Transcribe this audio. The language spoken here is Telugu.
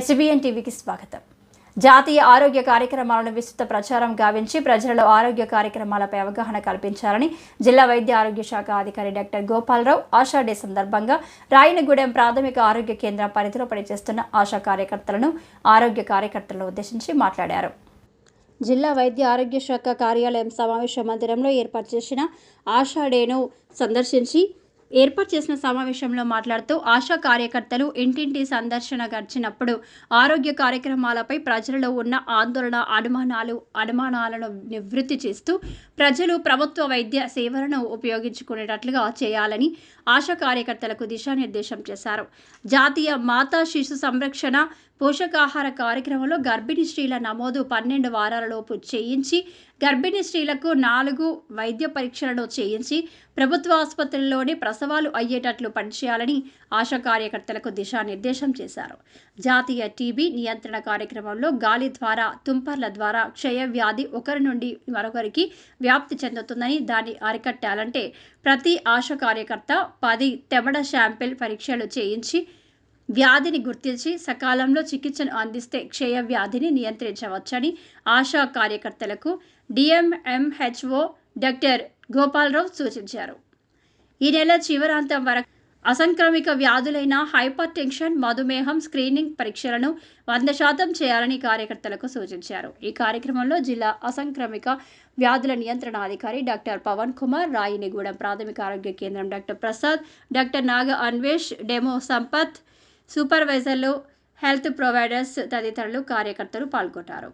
హెచ్బిఎన్ టీవీకి స్వాగతం. జాతీయ ఆరోగ్య కార్యక్రమాలను విస్తృత ప్రచారం గావించి ప్రజలలో ఆరోగ్య కార్యక్రమాలపై అవగాహన కల్పించాలని జిల్లా వైద్య ఆరోగ్య శాఖ అధికారి డాక్టర్ గోపాలరావు ఆశా డే సందర్భంగా రాయనగూడెం ప్రాథమిక ఆరోగ్య కేంద్రం పరిధిలో పనిచేస్తున్న ఆశా కార్యకర్తలను ఆరోగ్య కార్యకర్తలను ఉద్దేశించి మాట్లాడారు. జిల్లా వైద్య ఆరోగ్య శాఖ కార్యాలయం సమావేశ మందిరంలో ఏర్పాటు చేసిన ఆషా డేను సందర్శించి ఏర్పాటు చేసిన సమావేశంలో మాట్లాడుతూ ఆశా కార్యకర్తలు ఇంటింటి సందర్శన గడిచినప్పుడు ఆరోగ్య కార్యక్రమాలపై ప్రజలలో ఉన్న ఆందోళన అనుమానాలు అనుమానాలను నివృత్తి చేస్తూ ప్రజలు ప్రభుత్వ వైద్య సేవలను ఉపయోగించుకునేటట్లుగా చేయాలని ఆశా కార్యకర్తలకు దిశానిర్దేశం చేశారు. జాతీయ మాతా శిశు సంరక్షణ పోషకాహార కార్యక్రమంలో గర్భిణీ స్త్రీల నమోదు పన్నెండు వారాలలోపు చేయించి గర్భిణీ స్త్రీలకు నాలుగు వైద్య పరీక్షలను చేయించి ప్రభుత్వ ఆసుపత్రుల్లోనే ప్రసవాలు అయ్యేటట్లు పనిచేయాలని ఆశా కార్యకర్తలకు దిశానిర్దేశం చేశారు. జాతీయ టీబీ నియంత్రణ కార్యక్రమంలో గాలి ద్వారా తుంపర్ల ద్వారా క్షయ వ్యాధి ఒకరి నుండి మరొకరికి వ్యాప్తి చెందుతుందని దాన్ని అరికట్టాలంటే ప్రతి ఆశా కార్యకర్త పది తెమడ శాంపిల్ పరీక్షలు చేయించి వ్యాధిని గుర్తించి సకాలంలో చికిత్సను అందిస్తే క్షయ వ్యాధిని నియంత్రించవచ్చని ఆశా కార్యకర్తలకు డిఎంఎంహెచ్ఓ డాక్టర్ గోపాలరావు సూచించారు. ఈ నెల చివరాంతం వరకు అసంక్రమిక వ్యాధులైన హైపర్ టెన్షన్ మధుమేహం స్క్రీనింగ్ పరీక్షలను వంద శాతం చేయాలని కార్యకర్తలకు సూచించారు. ఈ కార్యక్రమంలో జిల్లా అసంక్రమిక వ్యాధుల నియంత్రణ అధికారి డాక్టర్ పవన్ కుమార్ రాయినిగూడెం ప్రాథమిక ఆరోగ్య కేంద్రం doctor Prasad doctor Naga Anvesh DEMO Sampath సూపర్వైజర్లు health providers తదితరులు కార్యకర్తలు పాల్గొన్నారు